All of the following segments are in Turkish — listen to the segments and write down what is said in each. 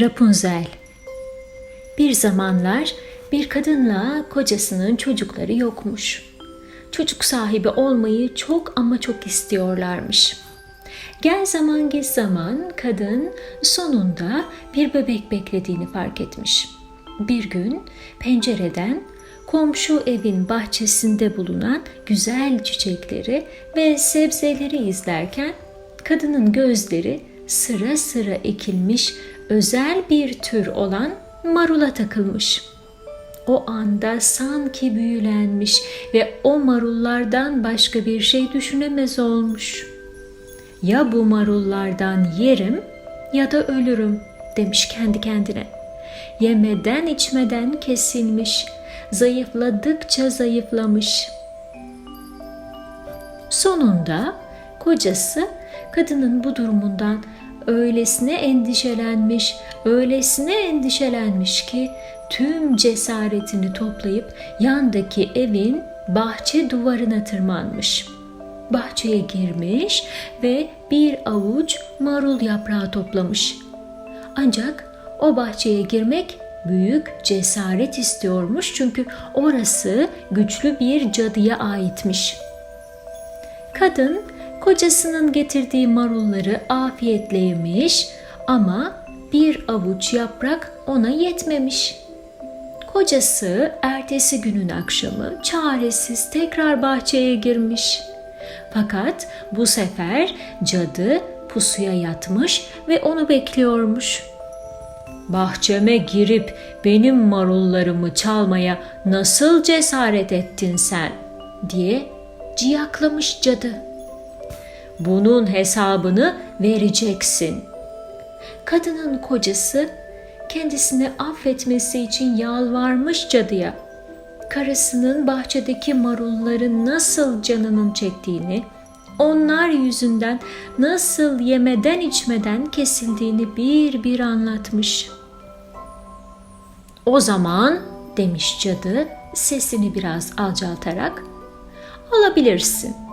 Rapunzel Bir zamanlar bir kadınla kocasının çocukları yokmuş. Çocuk sahibi olmayı çok ama çok istiyorlarmış. Gel zaman geç zaman kadın sonunda bir bebek beklediğini fark etmiş. Bir gün pencereden komşu evin bahçesinde bulunan güzel çiçekleri ve sebzeleri izlerken kadının gözleri sıra sıra ekilmiş özel bir tür olan marula takılmış. O anda sanki büyülenmiş ve o marullardan başka bir şey düşünemez olmuş. Ya bu marullardan yerim ya da ölürüm demiş kendi kendine. Yemeden içmeden kesilmiş, zayıfladıkça zayıflamış. Sonunda kocası kadının bu durumundan öylesine endişelenmiş, öylesine endişelenmiş ki tüm cesaretini toplayıp yandaki evin bahçe duvarına tırmanmış. Bahçeye girmiş ve bir avuç marul yaprağı toplamış. Ancak o bahçeye girmek büyük cesaret istiyormuş çünkü orası güçlü bir cadıya aitmiş. Kadın kocasının getirdiği marulları afiyetle yemiş ama bir avuç yaprak ona yetmemiş. Kocası ertesi günün akşamı çaresiz tekrar bahçeye girmiş. Fakat bu sefer cadı pusuya yatmış ve onu bekliyormuş. Bahçeme girip benim marullarımı çalmaya nasıl cesaret ettin sen? diye ciyaklamış cadı. Bunun hesabını vereceksin. Kadının kocası kendisini affetmesi için yalvarmış cadıya. Karısının bahçedeki marulların nasıl canının çektiğini, onlar yüzünden nasıl yemeden içmeden kesildiğini bir bir anlatmış. O zaman demiş cadı sesini biraz alçaltarak alabilirsin.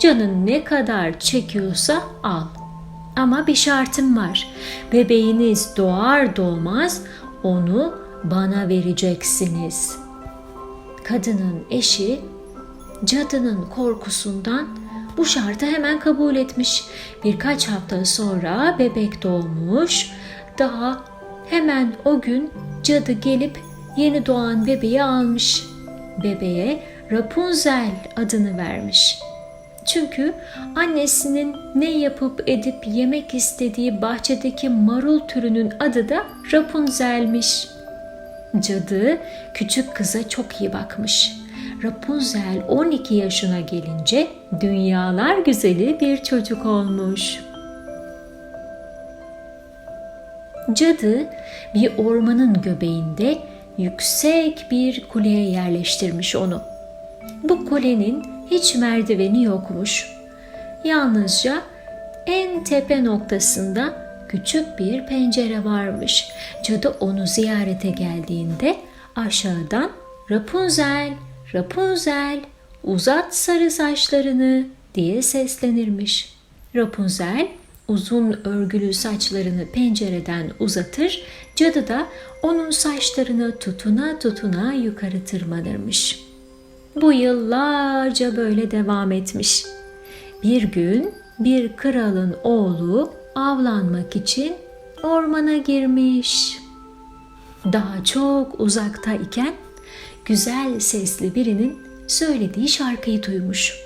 Canın ne kadar çekiyorsa al. Ama bir şartım var. Bebeğiniz doğar doğmaz onu bana vereceksiniz. Kadının eşi cadının korkusundan bu şartı hemen kabul etmiş. Birkaç hafta sonra bebek doğmuş. Daha hemen o gün cadı gelip yeni doğan bebeği almış. Bebeğe Rapunzel adını vermiş. Çünkü annesinin ne yapıp edip yemek istediği bahçedeki marul türünün adı da Rapunzel'miş. Cadı küçük kıza çok iyi bakmış. Rapunzel 12 yaşına gelince dünyalar güzeli bir çocuk olmuş. Cadı bir ormanın göbeğinde yüksek bir kuleye yerleştirmiş onu. Bu kulenin hiç merdiveni yokmuş. Yalnızca en tepe noktasında küçük bir pencere varmış. Cadı onu ziyarete geldiğinde aşağıdan Rapunzel, Rapunzel, uzat sarı saçlarını diye seslenirmiş. Rapunzel uzun örgülü saçlarını pencereden uzatır, cadı da onun saçlarını tutuna tutuna yukarı tırmanırmış. Bu yıllarca böyle devam etmiş. Bir gün bir kralın oğlu avlanmak için ormana girmiş. Daha çok uzaktayken güzel sesli birinin söylediği şarkıyı duymuş.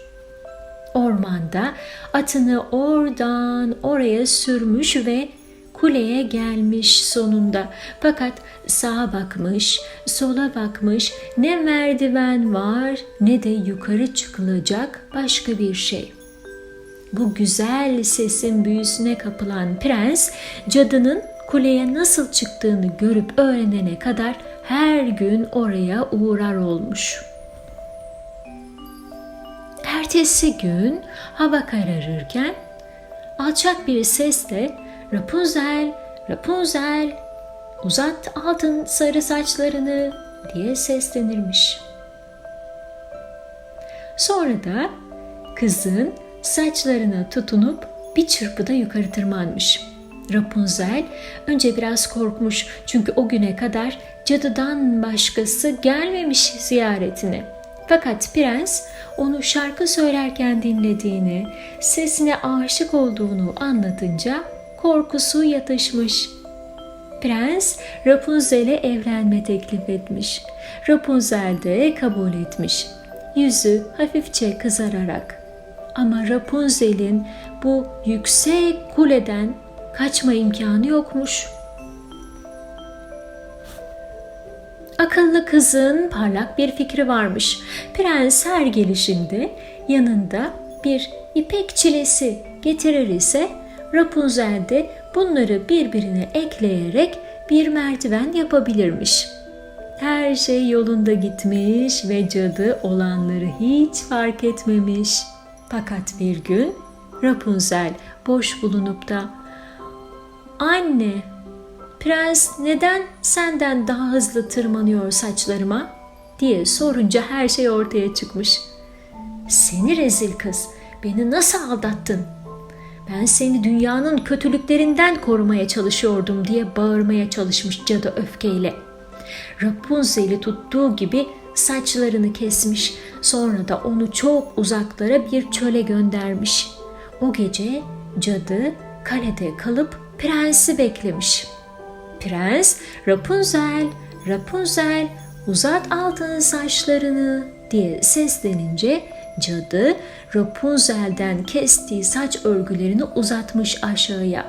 Ormanda atını oradan oraya sürmüş ve kuleye gelmiş sonunda. Fakat sağa bakmış, sola bakmış, ne merdiven var ne de yukarı çıkılacak başka bir şey. Bu güzel sesin büyüsüne kapılan prens cadının kuleye nasıl çıktığını görüp öğrenene kadar her gün oraya uğrar olmuş. Ertesi gün hava kararırken alçak bir sesle Rapunzel, Rapunzel, uzat altın sarı saçlarını diye seslenirmiş. Sonra da kızın saçlarına tutunup bir çırpıda yukarı tırmanmış. Rapunzel önce biraz korkmuş çünkü o güne kadar cadıdan başkası gelmemiş ziyaretine. Fakat prens onu şarkı söylerken dinlediğini, sesine aşık olduğunu anlatınca korkusu yatışmış. Prens Rapunzel'e evlenme teklif etmiş. Rapunzel de kabul etmiş. Yüzü hafifçe kızararak. Ama Rapunzel'in bu yüksek kuleden kaçma imkanı yokmuş. Akıllı kızın parlak bir fikri varmış. Prens her gelişinde yanında bir ipek çilesi getirir ise Rapunzel de bunları birbirine ekleyerek bir merdiven yapabilirmiş. Her şey yolunda gitmiş ve cadı olanları hiç fark etmemiş. Fakat bir gün Rapunzel boş bulunup da "Anne, prens neden senden daha hızlı tırmanıyor saçlarıma?" diye sorunca her şey ortaya çıkmış. "Seni rezil kız, beni nasıl aldattın?" Ben seni dünyanın kötülüklerinden korumaya çalışıyordum diye bağırmaya çalışmış cadı öfkeyle. Rapunzel'i tuttuğu gibi saçlarını kesmiş. Sonra da onu çok uzaklara bir çöle göndermiş. O gece cadı kalede kalıp prensi beklemiş. Prens Rapunzel, Rapunzel uzat altın saçlarını diye seslenince cadı Rapunzel'den kestiği saç örgülerini uzatmış aşağıya.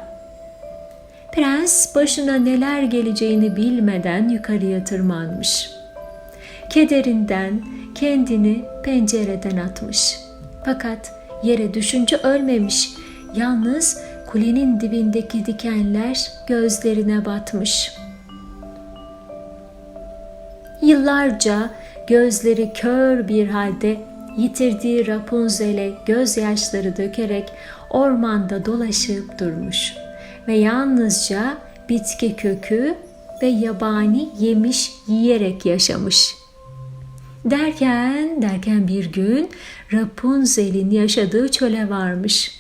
Prens başına neler geleceğini bilmeden yukarıya tırmanmış. Kederinden kendini pencereden atmış. Fakat yere düşünce ölmemiş. Yalnız kulenin dibindeki dikenler gözlerine batmış. Yıllarca gözleri kör bir halde yitirdiği Rapunzel'e gözyaşları dökerek ormanda dolaşıp durmuş ve yalnızca bitki kökü ve yabani yemiş yiyerek yaşamış. Derken derken bir gün Rapunzel'in yaşadığı çöle varmış.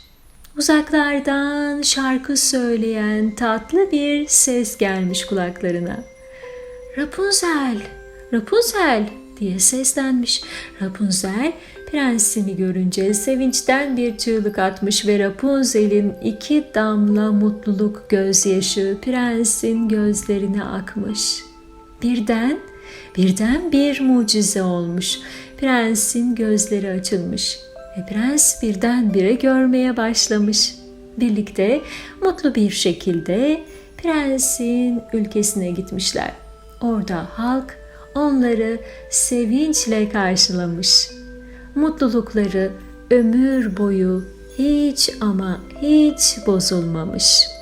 Uzaklardan şarkı söyleyen tatlı bir ses gelmiş kulaklarına. Rapunzel, Rapunzel diye seslenmiş. Rapunzel prensini görünce sevinçten bir çığlık atmış ve Rapunzel'in iki damla mutluluk gözyaşı prensin gözlerine akmış. Birden, birden bir mucize olmuş. Prensin gözleri açılmış ve prens birdenbire görmeye başlamış. Birlikte mutlu bir şekilde prensin ülkesine gitmişler. Orada halk onları sevinçle karşılamış. Mutlulukları ömür boyu hiç ama hiç bozulmamış.''